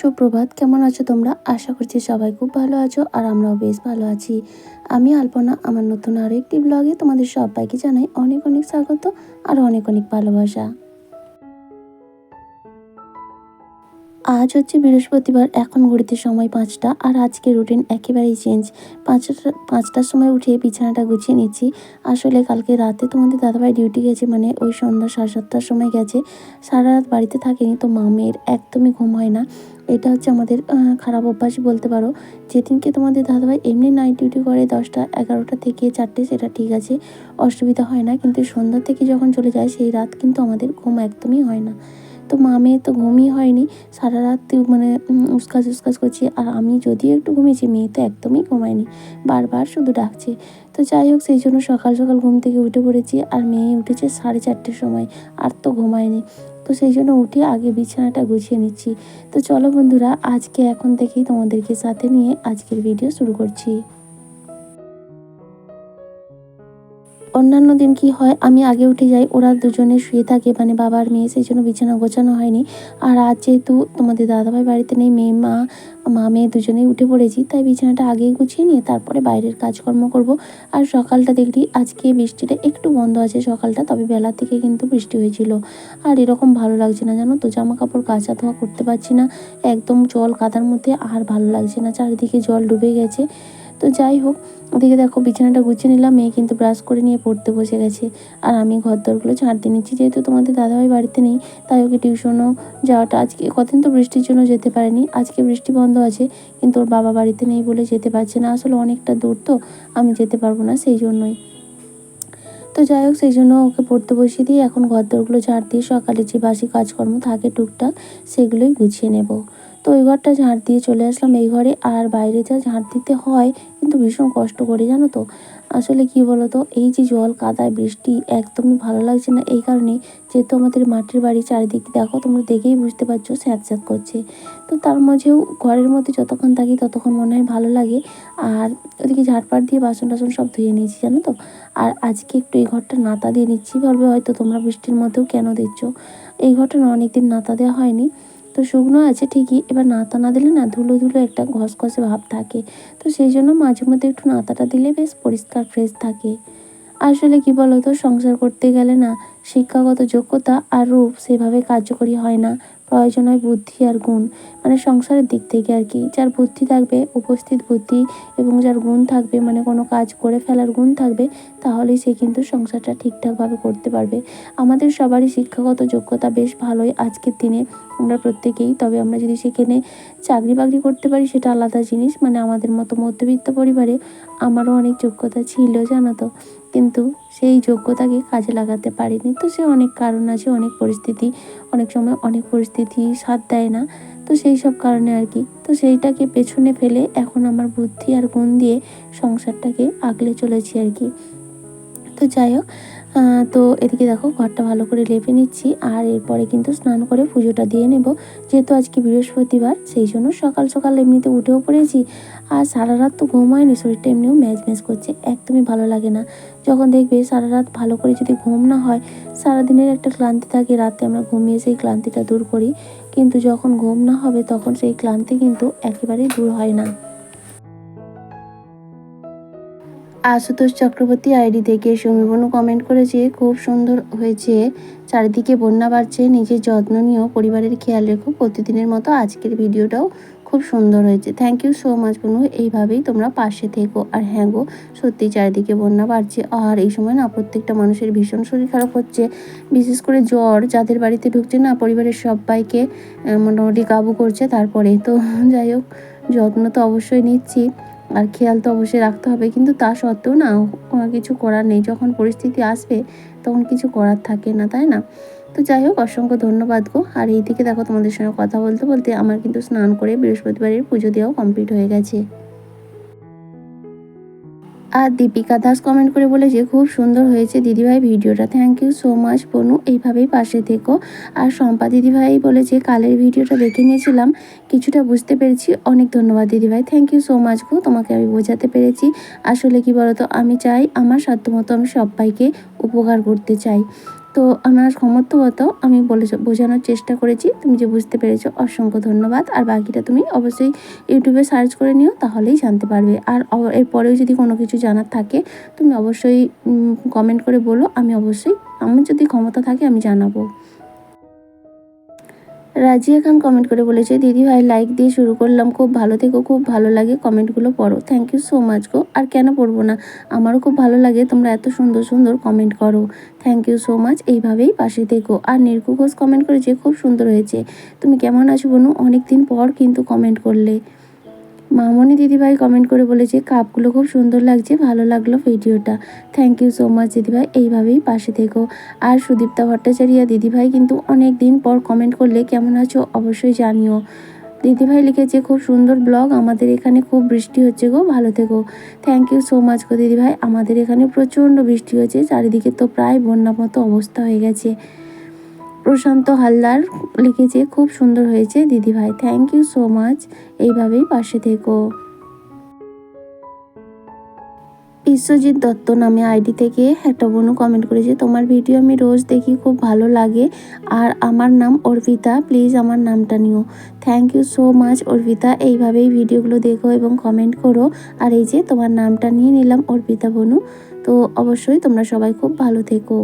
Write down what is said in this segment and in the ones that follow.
সুপ্রভাত। কেমন আছো তোমরা? আশা করছি সবাই খুব ভালো আছো আর আমরাও বেশ ভালো আছি। আমি আলপনা, আমার নতুন আরেকটি ব্লগে তোমাদের সবাইকে জানাই অনেক অনেক স্বাগত আর অনেক অনেক ভালোবাসা। আজ হচ্ছে বৃহস্পতিবার, এখন ঘড়িতে সময় পাঁচটা আর আজকে রুটিন একেবারেই চেঞ্জ পাঁচটা, পাঁচটার সময় উঠে বিছানাটা গুছিয়ে নিচ্ছি। আসলে কালকে রাতে তোমাদের দাদাভাই ডিউটি গেছে মানে ওই সন্ধ্যা সাড়ে সাতটার সময় গেছে। সারা রাত বাড়িতে থাকেনি তো মামের একদমই ঘুম হয় না। এটা হচ্ছে আমাদের খারাপ অভ্যাস বলতে পারো। যেদিনকে তোমাদের দাদাভাই এমনি নাইট ডিউটি করে দশটা, এগারোটা থেকে চারটে, সেটা ঠিক আছে, অসুবিধা হয় না। কিন্তু সন্ধ্যা থেকে যখন চলে যায়, সেই রাত কিন্তু আমাদের ঘুম একদমই হয় না। তো মা মেয়ে তো ঘুমই হয়নি। সারা রাত মানে উসকাস উসকাস করছি আর আমি যদিও একটু ঘুমিয়েছি, মেয়ে তো একদমই ঘুমায়নি। বারবার শুধু ডাকছে। তো যাই হোক, সেই জন্য সকাল সকাল ঘুম থেকে উঠে পড়েছি। আর মেয়ে উঠেছে সাড়ে চারটের সময়, আর তো ঘুমায়নি। তো সেই জন্য উঠে আগে বিছানাটা গুছিয়ে নিচ্ছি। তো চলো বন্ধুরা, আজকে এখন থেকেই তোমাদেরকে সাথে নিয়ে আজকের ভিডিও শুরু করছি। অন্যান্য দিন কি হয়, আমি আগে উঠে যাই, ওরা দুজনে শুয়ে থাকে মানে বাবার মেয়ে, সেই জন্য বিছানা গোছানো হয়নি। আর আজ যেহেতু তোমাদের দাদাভাই বাড়িতে নেই, মেয়ে, মা মা, মেয়ে দুজনেই উঠে পড়েছি, তাই বিছানাটা আগেই গুছিয়ে নিয়ে তারপরে বাইরের কাজকর্ম করব। আর সকালটা দেখলি, আজকে বৃষ্টিটা একটু বন্ধ আছে সকালটা, তবে বেলা থেকে কিন্তু বৃষ্টি হয়েছিল। আর এরকম ভালো লাগছে না জানো তো জামা কাপড় কাচা ধোয়া করতে পারছি না, একদম জল কাদার মধ্যে আর ভালো লাগছে না, চারিদিকে জল ডুবে গেছে। তো যাই হোক, ওদিকে দেখো বিছানাটা গুছিয়ে নিলাম, মেয়ে কিন্তু ব্রাশ করে নিয়ে পড়তে বসে গেছে। আর আমি ঘর দরগুলো ঝাড়তে নিচ্ছি, যেহেতু তোমাদের দাদাভাই বাড়িতে নেই, তাই ওকে টিউশনও যাওয়াটা আজকে, কদিন তো বৃষ্টির জন্য যেতে পারেনি, আজকে বৃষ্টি বন্ধ আছে, কিন্তু ওর বাবা বাড়িতে নেই বলে যেতে পারছে না, আসলে অনেকটা দূর তো, আমি যেতে পারব না সেই জন্যই। তো যাই হোক, সেই জন্য ওকে পড়তে বসিয়ে দিয়ে এখন ঘর দরগুলো ঝাড় দিয়ে সকালে যে বাসি কাজকর্ম থাকে টুকটাক, সেগুলোই গুছিয়ে নেব। তো ওই ঘরটা ঝাঁট দিয়ে চলে আসলাম। এই ঘরে আর বাইরে যা ঝাঁট দিতে হয়, কিন্তু ভীষণ কষ্ট করে, জানো তো। আসলে কি বলতো, এই যে জল কাদায় বৃষ্টি, একদমই ভালো লাগছে না। এই কারণেই যেহেতু আমাদের মাটির বাড়ি চারিদিক দেখো, তোমরা দেখেই বুঝতে পারছ স্যাঁত স্যাঁত করছে। তো তার মাঝেও ঘরের মধ্যে যতক্ষণ থাকি ততক্ষণ মনে হয় ভালো লাগে। আর ওদিকে ঝাড়পাট দিয়ে বাসন টাসন সব ধুয়ে নিয়েছি, জানো তো। আর আজকে একটু এই ঘরটা নাতা দিয়ে নিচ্ছি। বলবে হয়তো তোমরা বৃষ্টির মধ্যেও কেন দিচ্ছ? এই ঘরটা অনেকদিন নাতা দেওয়া হয়নি। তো শুকনো আছে ঠিকই, এবার নাতা না দিলে না ধুলো ধুলো একটা ঘসঘসে ভাব থাকে। তো সেই জন্য মাঝে মধ্যে একটু নাতাটা দিলে বেশ পরিষ্কার ফ্রেশ থাকে। আসলে কি বলতো, সংসার করতে গেলে না শিক্ষাগত যোগ্যতা আর রূপ সেভাবে কার্যকরী হয় না। প্রয়োজন হয় বুদ্ধি আর গুণ মানে সংসারের দিক থেকে আর কি। যার বুদ্ধি থাকবে, উপস্থিত বুদ্ধি এবং যার গুণ থাকবে মানে কোনো কাজ করে ফেলার গুণ থাকবে, তাহলেই সে কিন্তু সংসারটা ঠিকঠাকভাবে করতে পারবে। আমাদের সবারই শিক্ষাগত যোগ্যতা বেশ ভালোই আজকের দিনে। আমরা প্রত্যেকেই, তবে আমরা যদি সেখানে চাকরি বাকরি করতে পারি, সেটা আলাদা জিনিস। মানে আমাদের মতো মধ্যবিত্ত পরিবারে আমারও অনেক যোগ্যতা ছিল, জানো তো। কিন্তু সেই যোগ্যতাকে কাজে লাগাতে পারিনি। তো সে অনেক কারণ আছে, অনেক পরিস্থিতি। অনেক সময় অনেক পরিস্থিতি সাথ দেয় না। তো সেই সব কারণে আর কি। তো সেইটাকে পেছনে ফেলে এখন আমার বুদ্ধি আর গুণ দিয়ে সংসারটাকে আগলে চলেছি আর কি। তো যাই হোক তো এদিকে দেখো ঘরটা ভালো করে লেপে নিচ্ছি আর এরপরে কিন্তু স্নান করে পুজোটা দিয়ে নেব। যেহেতু আজকে বৃহস্পতিবার, সেই জন্য সকাল সকাল এমনিতে উঠেও পড়েছি আর সারা রাত তো ঘুম হয়নি, শরীরটা এমনিও ম্যাচ ম্যাচ করছে, একদমই ভালো লাগে না। যখন দেখবে সারা রাত ভালো করে যদি ঘুম না হয়, সারাদিনের একটা ক্লান্তি থাকে, রাতে আমরা ঘুমিয়ে সেই ক্লান্তিটা দূর করি। কিন্তু যখন ঘুম না হবে, তখন সেই ক্লান্তি কিন্তু একেবারেই দূর হয় না। আশুতোষ চক্রবর্তী আইডি থেকে সমীবনু কমেন্ট করেছে, খুব সুন্দর হয়েছে। চারিদিকে বন্যা বাড়ছে, নিজের যত্ন নিয়েও পরিবারের খেয়াল রেখো। প্রতিদিনের মতো আজকের ভিডিওটাও খুব সুন্দর হয়েছে। থ্যাংক ইউ সো মাচ বনু। এইভাবেই তোমরা পাশে থেকো। আর হ্যাঁ গো, সত্যি চারিদিকে বন্যা বাড়ছে। আর এই সময় না প্রত্যেকটা মানুষের ভীষণ শরীর খারাপ হচ্ছে। বিশেষ করে জ্বর, যাদের বাড়িতে ঢুকছে না, পরিবারের সবাইকে মোটামুটি কাবু করছে তারপরে। তো যাই হোক, যত্ন তো অবশ্যই নিচ্ছি। আর খেয়াল তো অবশ্যই রাখতে হবে। কিন্তু তা সত্ত্বেও না কিছু করার নেই। যখন পরিস্থিতি আসবে, তখন কিছু করার থাকে না, তাই না? তো যাই হোক, অসংখ্য ধন্যবাদ গো। আর এই দিকে দেখো তোমাদের সঙ্গে কথা বলতে বলতে আমার কিন্তু স্নান করে বৃহস্পতিবারের পুজো দেওয়াও কমপ্লিট হয়ে গেছে। আর দীপিকা দাস কমেন্ট করে বলেছে খুব সুন্দর হয়েছে দিদিভাই ভিডিওটা। থ্যাংক ইউ সো মাচ বনু। এইভাবেই পাশে থেকো। আর শম্পা দিদিভাই বলেছে, কালের ভিডিওটা দেখে নিয়েছিলাম। কিছুটা বুঝতে পেরেছি। অনেক ধন্যবাদ দিদিভাই। থ্যাংক ইউ সো মাচ গো। তোমাকে আমি বোঝাতে পেরেছি। আসলে কি বলতো? আমি চাই আমার সাধ্যমতো আমি সবাইকে উপকার করতে চাই। তো আমার সমর্থগত আমি বলে বোঝানোর চেষ্টা করেছি। তুমি যে বুঝতে পেরেছ, অসংখ্য ধন্যবাদ। আর বাকিটা তুমি অবশ্যই ইউটিউবে সার্চ করে নিও, তাহলেই জানতে পারবে। আর এরপরেও যদি কোনো কিছু জানার থাকে, তুমি অবশ্যই কমেন্ট করে বলো। আমি অবশ্যই, আমার যদি ক্ষমতা থাকে, আমি জানাব। রাজিয়া খান কমেন্ট করে বলেছে, দিদি ভাই লাইক দিয়ে শুরু করলাম। খুব ভালো থেকো, খুব ভালো লাগে কমেন্টগুলো পড়ো। থ্যাংক ইউ সো মাচ গো। আর কেন পড়ব না? আমারও খুব ভালো লাগে, তোমরা এত সুন্দর সুন্দর কমেন্ট করো। থ্যাংক ইউ সো মাচ এইভাবেই পাশে থেকো। আর নির্কু ঘোষ কমেন্ট করেছে, খুব সুন্দর হয়েছে। তুমি কেমন আছো বনু? অনেক দিন পর কিন্তু কমেন্ট করলে। মামনি দিদিভাই কমেন্ট করে বলেছে, কাপগুলো খুব সুন্দর লাগছে, ভালো লাগল ভিডিওটা। থ্যাংক ইউ সো মাচ দিদিভাই, এইভাবেই পাশে থেকো। আর সুদীপ্তা ভট্টাচার্য দিদিভাই কিন্তু অনেক দিন পর কমেন্ট করলে, কেমন আছো? অবশ্যই জানিও। দিদিভাই লিখেছে, খুব সুন্দর ব্লগ আমাদের এখানে খুব বৃষ্টি হচ্ছে গো, ভালো থেকো। থ্যাংক ইউ সো মাচ গো দিদিভাই, আমাদের এখানে প্রচণ্ড বৃষ্টি হয়েছে চারিদিকে তো প্রায় বন্যার মতো অবস্থা হয়ে গেছে। প্রশান্ত হালদার লিখেছে, খুব সুন্দর হয়েছে। দিদিভাই থ্যাংক ইউ সো মাচ এইভাবেই পাশে থেকো। বিশ্বজিৎ দত্ত নামে আইডি থেকে একটা বোনু কমেন্ট করেছে, তোমার ভিডিও আমি রোজ দেখি, খুব ভালো লাগে। আর আমার নাম অর্পিতা প্লিজ আমার নামটা নিও। Thank you so much Arpita. এইভাবেই ভিডিওগুলো দেখো এবং কমেন্ট করো। আর এই যে তোমার নামটা নিয়ে নিলাম অর্পিতা বনু। তো অবশ্যই তোমরা সবাই খুব ভালো থেকো।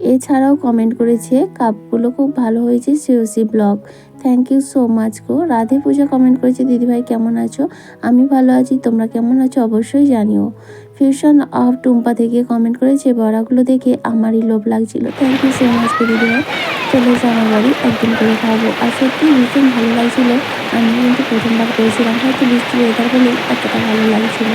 এছাড়াও কমেন্ট করেছে, কাপগুলো খুব ভালো হয়েছে COC blog. Thank you so much go. Radhe Puja comment করেছে, দিদিভাই কেমন আছো? আমি ভালো আছি, তোমরা কেমন আছো অবশ্যই জানিও। ফিউশন অফ টুম্পা থেকে কমেন্ট করেছে, বড়াগুলো দেখে আমারই লোভ লাগছিল। থ্যাংক ইউ সো মাচ দিদিভাই। চলে এসে আমার বাড়ি, একদিন করে খাব। আর সত্যি ভীষণ ভালো লাগছিল। আমি কিন্তু প্রথমবার করেছিলাম, হয়তো বৃষ্টি ওয়েদার বলে এতটা ভালো লাগছিল।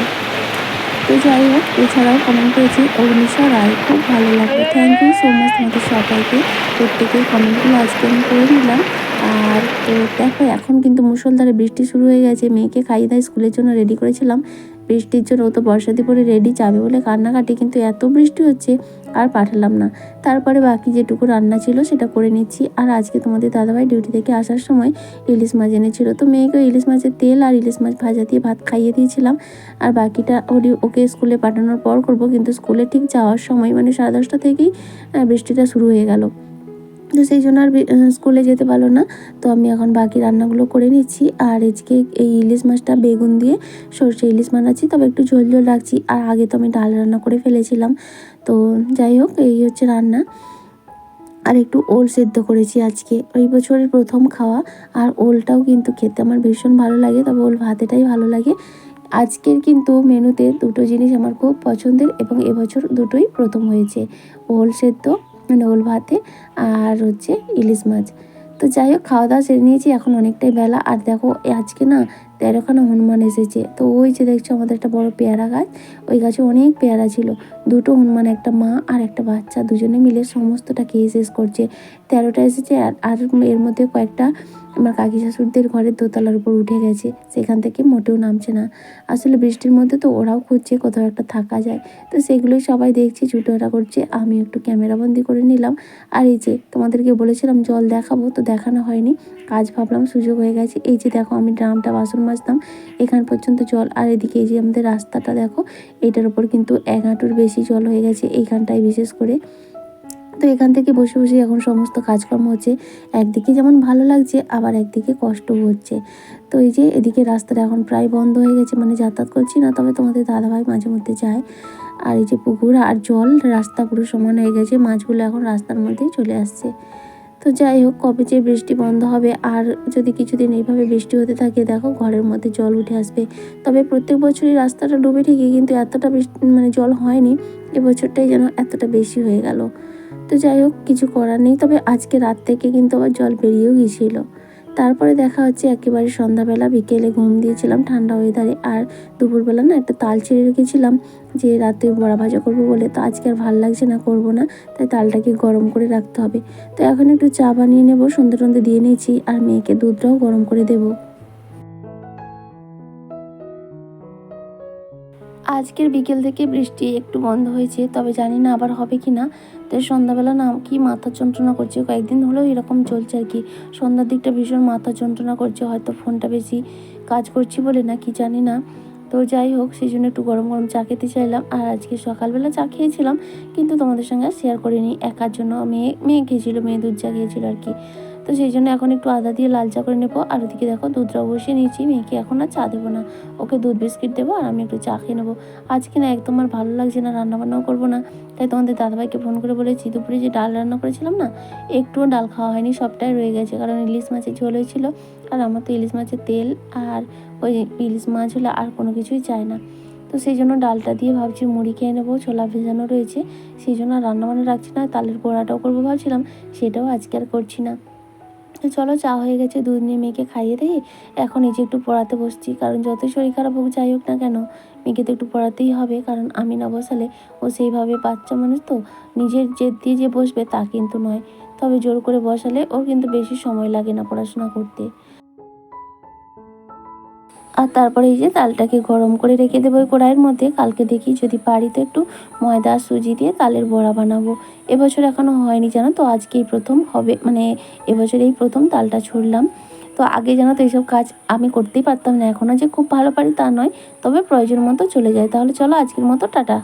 তো যাই হোক, এছাড়াও কমেন্ট করেছি অগ্নিশা রায়, খুব ভালো লাগল। থ্যাংক ইউ সো মাচ তোমাদের সবাইকে। প্রত্যেকের কমেন্টগুলো আজকে আমি করে দিলাম আর তো দেখো, এখন কিন্তু মুসলধারে বৃষ্টি শুরু হয়ে গেছে। মেয়েকে খাইয়ে দায় স্কুলের জন্য রেডি করেছিলাম। বৃষ্টির জন্য তো বর্ষাতে পরে রেডি যাবে বলে কান্নাকাটি, কিন্তু এত বৃষ্টি হচ্ছে আর পাঠালাম না। তারপরে বাকি যেটুকু রান্না ছিল সেটা করে নিচ্ছি। আর আজকে তোমাদের দাদাভাই ডিউটি থেকে আসার সময় ইলিশ মাছ এনেছিল। তো মেয়েকে ইলিশ মাছের তেল আর ইলিশ মাছ ভাজা দিয়ে ভাত খাইয়ে দিয়েছিলাম। আর বাকিটা ওটি ওকে স্কুলে পাঠানোর পর করব, কিন্তু স্কুলে ঠিক যাওয়ার সময় মানে সাড়ে দশটা থেকেই বৃষ্টিটা শুরু হয়ে গেল। তো সেই জন্য আর স্কুলে যেতে পারল না। তো আমি এখন বাকি রান্নাগুলো করে নিচ্ছি। আর আজকে এই ইলিশ মাছটা বেগুন দিয়ে সর্ষে ইলিশ বানাচ্ছি। তবে একটু ঝোল ঝোল রাখছি। আর আগে তো আমি ডাল রান্না করে ফেলেছিলাম। তো যাই হোক, এই হচ্ছে রান্না। আর একটু ওল সেদ্ধ করেছি আজকে। ওই বছরের প্রথম খাওয়া। আর ওলটাও কিন্তু খেতে আমার ভীষণ ভালো লাগে। তবে ওল ভাতেটাই ভালো লাগে। আজকের কিন্তু মেনুতে দুটো জিনিস আমার খুব পছন্দের এবং এবছর দুটোই প্রথম হয়েছে। ওল সেদ্ধ ওল ভাতে আর হচ্ছে ইলিশ মাছ। তো যাই হোক, খাওয়া দাওয়া সেরে নিয়েছি, এখন অনেকটাই বেলা। আর দেখো আজকে না তেরোখানা হনুমান এসেছে। তো ওই যে দেখছ আমাদের একটা বড় পেয়ারা গাছ, ওই গাছে অনেক পেয়ারা ছিল। দুটো হনুমান, একটা মা আর একটা বাচ্চা, দুজনে মিলে সমস্তটা খেয়ে শেষ করছে। তেরোটা এসেছে আর আর এর মধ্যে কয়েকটা আমার কাকি শাশুড়িদের ঘরের দোতলার উপর উঠে গেছে। সেখান থেকে মোটেও নামছে না। আসলে বৃষ্টির মধ্যে তো ওরাও খুঁজছে কোথাও একটা থাকা যায়। তো সেগুলোই সবাই দেখছি ছুটোরা করছে। আমি একটু ক্যামেরাবন্দি করে নিলাম। আর এই যে তোমাদেরকে বলেছিলাম জল দেখাবো, তো দেখানো হয়নি। কাজ ভাবলাম সুযোগ হয়ে গেছে। এই যে দেখো আমি ড্রামটা বাসন মাজতাম, এখান পর্যন্ত জল। আর এদিকে এই যে আমাদের রাস্তাটা দেখো, এটার উপর কিন্তু এক হাঁটুর বেশি জল হয়ে গেছে এইখানটায় বিশেষ করে। তো এখান থেকে বসে বসে এখন সমস্ত কাজকর্ম হচ্ছে। একদিকে যেমন ভালো লাগছে, আবার একদিকে কষ্টও হচ্ছে। তো এই যে এদিকে রাস্তাটা এখন প্রায় বন্ধ হয়ে গেছে মানে যাতায়াত করছি না, তবে তোমাদের দাদাভাই মাঝে মধ্যে যায়। আর এই যে পুকুর আর জল, রাস্তা পুরো সমান হয়ে গেছে, মাছগুলো এখন রাস্তার মধ্যেই চলে আসছে। তো যাই হোক, কবে যে বৃষ্টি বন্ধ হবে, আর যদি কিছুদিন এইভাবে বৃষ্টি হতে থাকে, দেখো ঘরের মধ্যে জল উঠে আসবে। তবে প্রত্যেক বছরই রাস্তাটা ডুবে ঠিকই, কিন্তু এতটা মানে জল হয়নি, এবছরটাই যেন এতটা বেশি হয়ে গেল। তো যাই হোক, কিছু করার নেই, তবে আজকে রাত থেকে কিন্তু আবার জল বেরিয়েও গিয়েছিল। তারপরে দেখা হচ্ছে একেবারে সন্ধ্যাবেলা, বিকেলে ঘুম দিয়েছিলাম ঠান্ডা ওয়েদারে আর দুপুরবেলা না একটা তাল ছেড়ে রেখেছিলাম যে রাতে বড়া ভাজা করব বলে। তো আজকে আর ভালো লাগছে না, করব না। তাই তালটাকে গরম করে রাখতে হবে। তো এখন একটু চা বানিয়ে নেব সন্ধ্যে টন্ধে দিয়ে নিয়েছি। আর মেয়েকে দুধটাও গরম করে দেবো। আজকের বিকেল থেকে বৃষ্টি একটু বন্ধ হয়েছে, তবে জানি না আবার হবে কি না তো সন্ধ্যাবেলা না কি মাথা যন্ত্রণা করছে, কয়েকদিন হলেও এরকম চলছে আর কি। সন্ধ্যার দিকটা ভীষণ মাথা যন্ত্রণা করছে, হয়তো ফোনটা বেশি কাজ করছি বলে না, কি জানি না। তো যাই হোক সেই জন্য একটু গরম গরম চা খেতে চাইলাম, আর আজকে সকালবেলা চা খেয়েছিলাম, কিন্তু তোমাদের সঙ্গে শেয়ার করিনি। একার জন্য মেয়ে মেয়ে খেয়েছিল, মেয়ে দুধ চা খেয়েছিল আর কি। তো সেই জন্য এখন একটু আদা দিয়ে লাল চা করে নেব। আর ওদিকে দেখো দুধটাও বসিয়ে নিয়েছি, মেয়েকে এখন আর চা দেবো না। ওকে দুধ বিস্কিট দেবো আর আমি একটু চা খেয়ে নেব। আজকে না একদম আর ভালো লাগছে না, রান্নাবান্নাও করব না। তাই তোমাদের দাদাভাইকে ফোন করে বলেছি, দুপুরে যে ডাল রান্না করেছিলাম না, একটুও ডাল খাওয়া হয়নি, সবটাই রয়ে গেছে। কারণ ইলিশ মাছের ঝোল হয়েছিল, আর আমার তো ইলিশ মাছের তেল আর ওই ইলিশ মাছ হলে আর কোনো কিছুই চায় না। তো সেই জন্য ডালটা দিয়ে ভাবছি মুড়ি খেয়ে নেব, ছোলা ভেজানো রয়েছে। সেই জন্য আর রান্নাবান্না রাখছি না তালের বড়াটাও করব ভাবছিলাম, সেটাও আজকে আর করছি না। তো চলো, চা হয়ে গেছে দুধ নিয়ে মেয়েকে খাইয়ে দিই। এখন এই যে একটু পড়াতে বসছি, কারণ যতই শরীর খারাপ হোক, যাই হোক না কেন, মেয়েকে তো একটু পড়াতেই হবে, কারণ আমি না বসালে ও সেইভাবে বাচ্চা মানুষ তো, নিজের জেদ দিয়ে যে বসবে তা কিন্তু নয়। তবে জোর করে বসালে ওর কিন্তু বেশি সময় লাগে না পড়াশোনা করতে। আর তারপরে এই যে তালটাকে গরম করে রেখে দেবো ওই কড়াইয়ের মধ্যে। কালকে দেখি যদি বাড়িতে একটু ময়দা, সুজি দিয়ে তালের বড়া বানাবো। এবছর এখনও হয়নি জানো তো, আজকেই প্রথম হবে মানে এবছর এই প্রথম তালটা ছুড়লাম। তো আগে জানো তো এইসব কাজ আমি করতেই পারতাম না এখনও যে খুব ভালো পারি তা নয়, তবে প্রয়োজন মতো চলে যায়। তাহলে চলো আজকের মতো, টাটা।